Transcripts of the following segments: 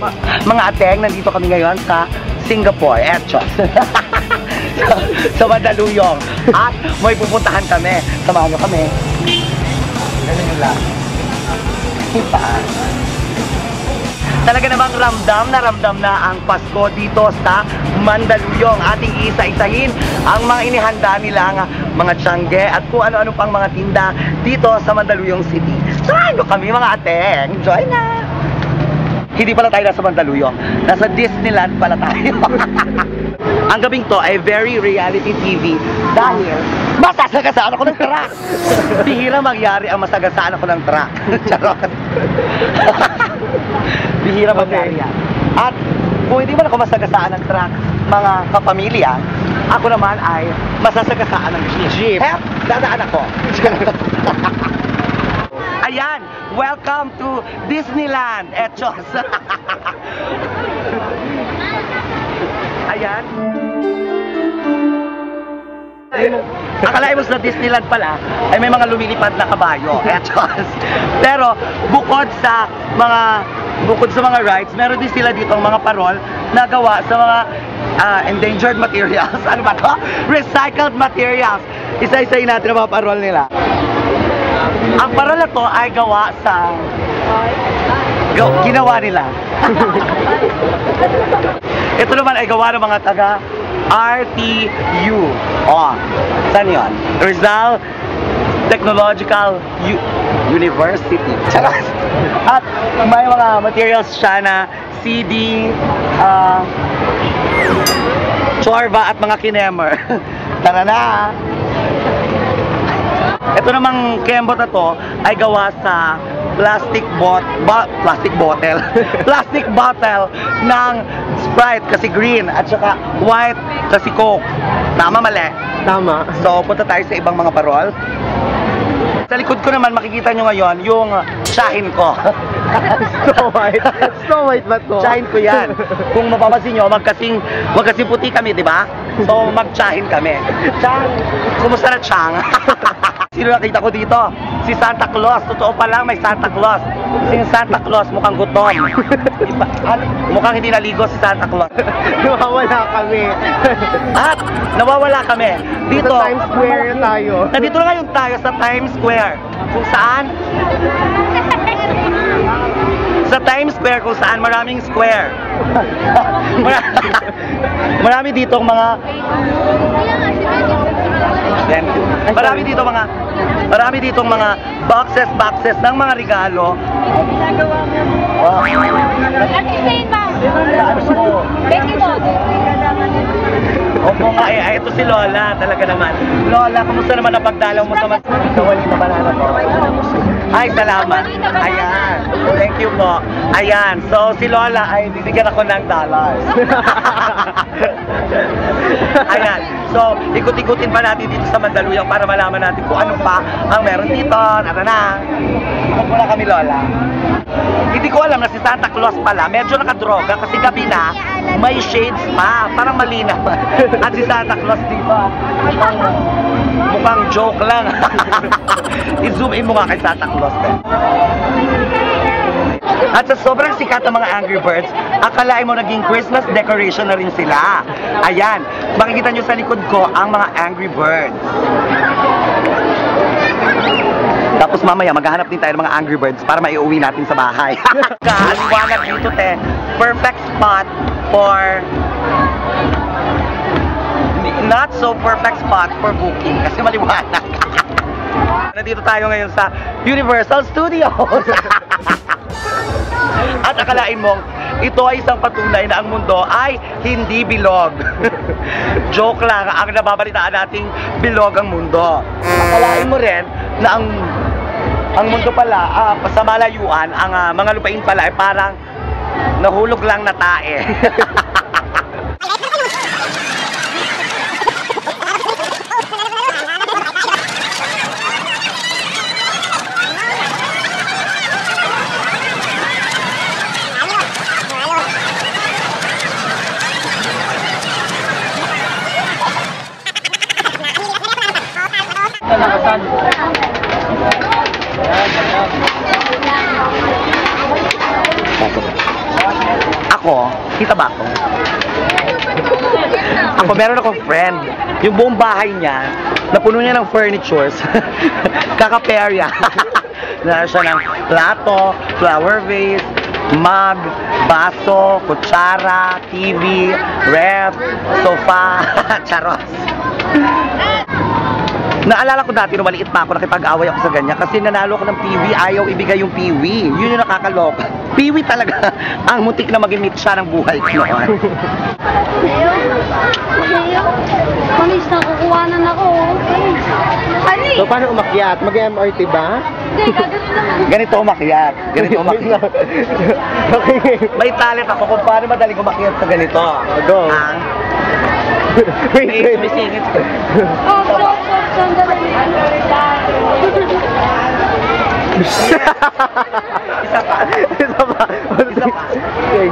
Mga ateng, nandito kami ngayon sa Singapore, Etchos. sa, sa Mandaluyong. At may pupuntahan kami. Samahan nyo kami. Ganun yun lang. Paan? Talaga namang ramdam na ramdam na ang Pasko dito sa Mandaluyong. Ating isa-isahin ang mga inihanda nilang mga tiyangge at kung ano-ano pang mga tinda dito sa Mandaluyong City. Saan nyo kami mga ateng? Enjoy na! Hindi pala tayo nasa Mandaluyong. Nasa Disneyland pala tayo. ang gabing to ay very reality TV dahil masasagasaan ako ng truck. Bihira mangyari ang masagasaan ako ng truck. Charot. Bihira mangyari yan. At kung hindi man ako masagasaan ng truck, mga kapamilya, ako naman ay masasagasaan ng jeep. Jeep. Hep, dadaan ako. Ayan, welcome to Disneyland, Etchos. Ayan. Akalain mo sa Disneyland pala, ay may mga lumilipad na kabayo, Etchos. Pero bukod sa mga bukod sa mga rides, meron din sila dito mga parol na gawa sa mga ah, endangered materials. Ano ba to? Recycled materials. Isa-isayin natin ang mga parol nila. Ang parol na to ay gawa sa gaw- ginawa nila. Ito naman ay gawa ng mga taga RTU. Oh, saan yun? Rizal Technological U- University. Charot. At may mga materials siya na CD, ah, chorba at mga kinemer. Tara na! Ito namang kembot na to ay gawa sa plastic bot ba, plastic bottle plastic bottle ng Sprite kasi green at saka white kasi Coke tama mali Tama. so punta tayo sa ibang mga parol sa likod ko naman makikita nyo ngayon yung shahin ko Snow White. Snow White ba to? Tsahin ko yan. Kung mapapansin nyo, magkasing, magkasing puti kami, di ba? So, magtsahin kami. Chang! Kumusta na, Chang? Sino nakita ko dito? Si Santa Claus. Totoo pa lang, may Santa Claus. Si Santa Claus, mukhang gutom. At mukhang hindi naligo si Santa Claus. Nawawala kami. At nawawala kami. Dito, Sa Times Square tayo. Nandito na ngayon tayo sa Times Square. Kung saan? sa Times Square kung saan maraming square. Mara- marami dito mga Then, marami dito mga marami dito mga boxes boxes ng mga regalo. Wow. Ano yung ma'am? Ano mo? Becky mo. Opo nga, eh, ito si Lola, talaga naman. Lola, kumusta naman ang pagdalaw mo sa mas... Kawali na banana po. Ay, salamat. Ayan. Thank you po. Ayan. So, si Lola ay bibigyan ako ng dollars. Ayan. So, ikut-ikutin pa natin dito sa Mandaluyong para malaman natin kung ano pa ang meron dito. Tara na. Ikot muna kami, Lola. Hindi ko alam na si Santa Claus pala, medyo nakadroga kasi gabi na, may shades pa, parang malinaw. At si Santa Claus, di ba? Mukhang joke lang. I-zoom in mo nga kay Santa Claus. eh. At sa sobrang sikat ng mga Angry Birds, akalain mo naging Christmas decoration na rin sila. Ayan, makikita nyo sa likod ko ang mga Angry Birds. Tapos mamaya maghahanap din tayo ng mga Angry Birds para maiuwi natin sa bahay. Kaaliwanag dito, te. Perfect spot for not so perfect spot for booking kasi maliwanag. Nandito tayo ngayon sa Universal Studios. At akalain mong ito ay isang patunay na ang mundo ay hindi bilog. Joke lang, ang nababalitaan nating bilog ang mundo. Akalain mo rin na ang ang mundo pala, ah, sa malayuan, ang ah, mga lupain pala ay parang nahulog lang na tae. Pasok. Ako, kita ba ako? Ako, meron akong friend. Yung buong bahay niya, napuno niya ng furnitures. Kakaperya. Meron siya ng plato, flower vase, mug, baso, kutsara, TV, ref, sofa, charos. Naalala ko dati nung maliit pa ako, nakipag-away ako sa ganyan kasi nanalo ako ng piwi, ayaw ibigay yung piwi. Yun yung nakakaloka. Piwi talaga ang mutik na mag-imit siya ng buhay ko noon. Mamis, nakukuhanan ako. Ano So, paano umakyat? Mag-MRT ba? Hindi, gagawin naman. Ganito umakyat. Ganito umakyat. okay. May talent ako kung paano madaling umakyat sa ganito. Go. Ang Wait, may wait. sumisingit. Oh, so, so, sandali. Isa pa. Isa pa. Isa pa.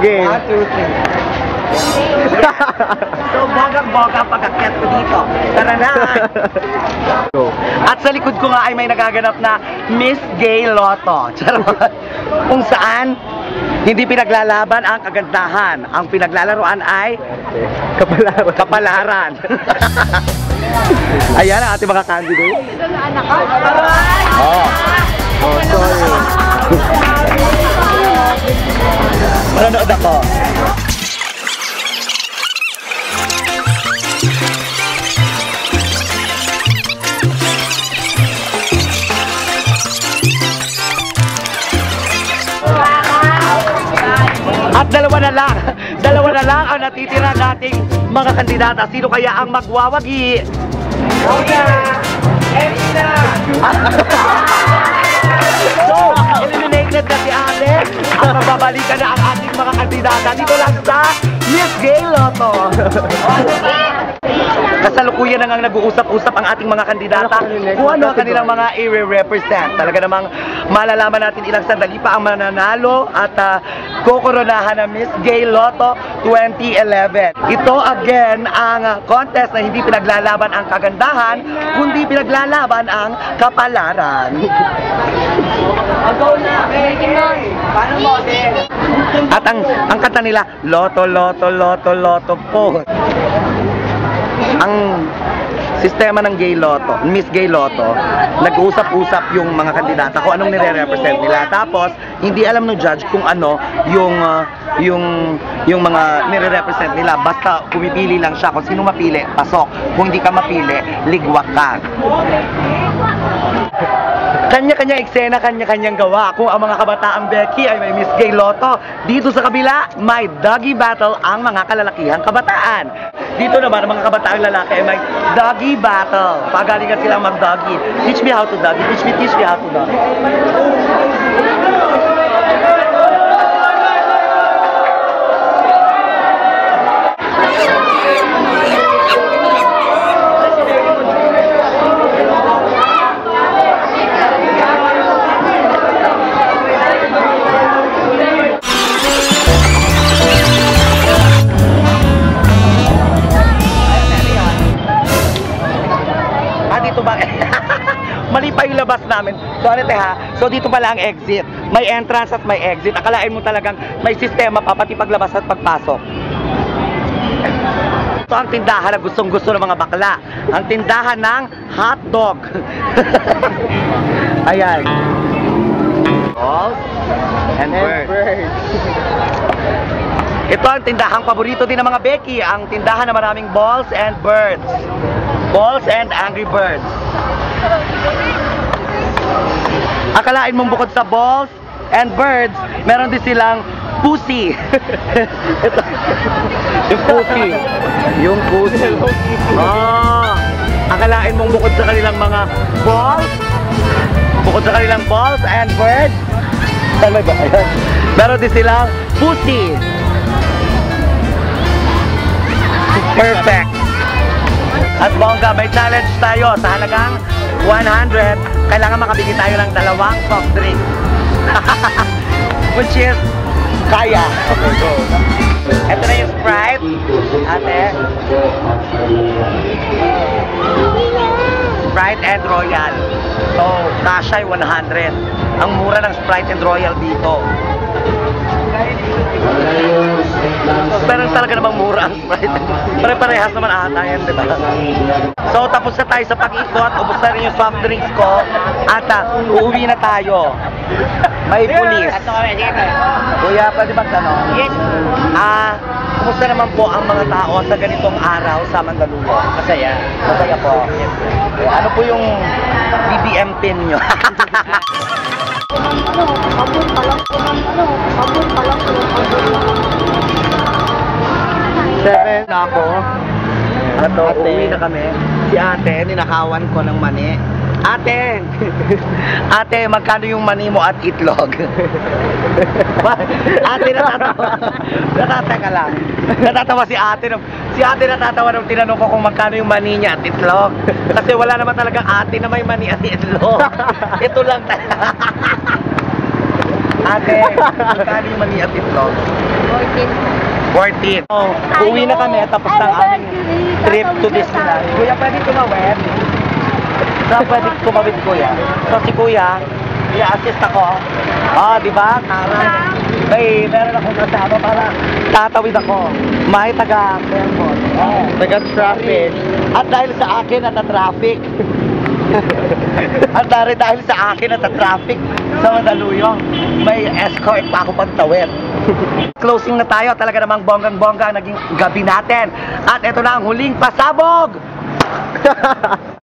Game. One. So, bogang-boga ang pagkakyat ko dito. Tara na! At sa likod ko nga ay may nagaganap na Miss Gay Lotto. Charot. Kung saan, hindi pinaglalaban ang kagandahan. Ang pinaglalaroan ay. Kapalaran. kapalaran. Ayan ang ating mga candidate. Anak ka? Oh. Oh, sorry. Manonood ako. At dalawa na lang, dalawa na lang ang natitira nating mga kandidata. Sino kaya ang magwawagi? So, At magbabalikan na ang ating mga kandidata dito lang sa Miss Gay Lotto. Kasalukuyan na nga nag-uusap-usap ang ating mga kandidata kung ano ang kanilang mga i-represent. Talaga namang malalaman natin ilang sandali pa ang mananalo at uh, kukoronahan ng Miss Gay Lotto 2011. Ito again ang contest na hindi pinaglalaban ang kagandahan, kundi pinaglalaban ang kapalaran. At ang ang kanta nila, Loto, Loto, Loto, Loto po. Ang sistema ng Gay Lotto, Miss Gay Lotto, nag-usap-usap yung mga kandidata kung anong nire-represent nila. Tapos, hindi alam ng judge kung ano yung uh, yung yung mga nire-represent nila. Basta pumipili lang siya kung sino mapili, pasok. Kung hindi ka mapili, ligwak ka. Kanya-kanya eksena, kanya-kanyang gawa. Kung ang mga kabataang Becky ay may Miss Gay Lotto, dito sa kabila, may doggy battle ang mga kalalakihang kabataan. Dito naman, ang mga kabataang lalaki ay may doggy battle. Pagalingan silang mag-doggy. Teach me how to doggy. Teach me, teach me how to doggy. Te ha? So, dito pala ang exit. May entrance at may exit. Akalain mo talagang may sistema pa, pati paglabas at pagpasok. Ito ang tindahan na gustong gusto ng mga bakla. Ang tindahan ng hot dog. Ayan. Balls and birds. Ito ang tindahang paborito din ng mga Becky, ang tindahan na maraming balls and birds. Balls and angry birds. Akalain mong bukod sa balls and birds, meron din silang pussy. Yung pussy. Yung pussy. Oh, akalain mong bukod sa kanilang mga balls, bukod sa kanilang balls and birds, Tama ba? Meron din silang pussy. Perfect. At bongga, may challenge tayo sa halagang 100. Kailangan makabili tayo ng dalawang soft drink. Which is, kaya. Ito na yung Sprite. Ate. Sprite and Royal. So, kasha ay 100. Ang mura ng Sprite and Royal dito. Pero talaga namang mura ang Sprite. Pare-parehas naman ata yan, di ba? So, tapos na tayo sa pag-ikot. Ubus na rin yung soft drinks ko. At ah, uuwi na tayo. May pulis. Kuya, pwede ba tanong? Yes. Ah, kumusta naman po ang mga tao sa ganitong araw sa Mandaluyong? Masaya. Masaya po. Ano po yung BBM pin nyo? Ano, abon pala, ano, abon pala, abon pala. 7 na ako. At ate, uwi na kami. Si ate, ninakawan ko ng mani. Ate! ate, magkano yung mani mo at itlog? ate, natatawa. Natatawa lang. Natatawa si ate. Si ate natatawa nung tinanong ko kung magkano yung mani niya at itlog. Kasi wala naman talaga ate na may mani at itlog. Ito lang talaga. ate, magkano yung mani at itlog? 14. Oh, uwi na kami tapos ng aming trip to Disneyland. Kuya, pwede tumawid? So, pwede tumawid, kuya. So, si kuya, i-assist ako. Oh, di ba? Tara. May, meron akong kasama para tatawid ako. May taga Fairmont. Oh. Taga-traffic. At dahil sa akin at traffic. At dahil, dahil sa akin at traffic sa Mandaluyong, may escort pa ako pagtawid. Closing na tayo. Talaga namang bonggang-bongga ang naging gabi natin. At ito na ang huling pasabog!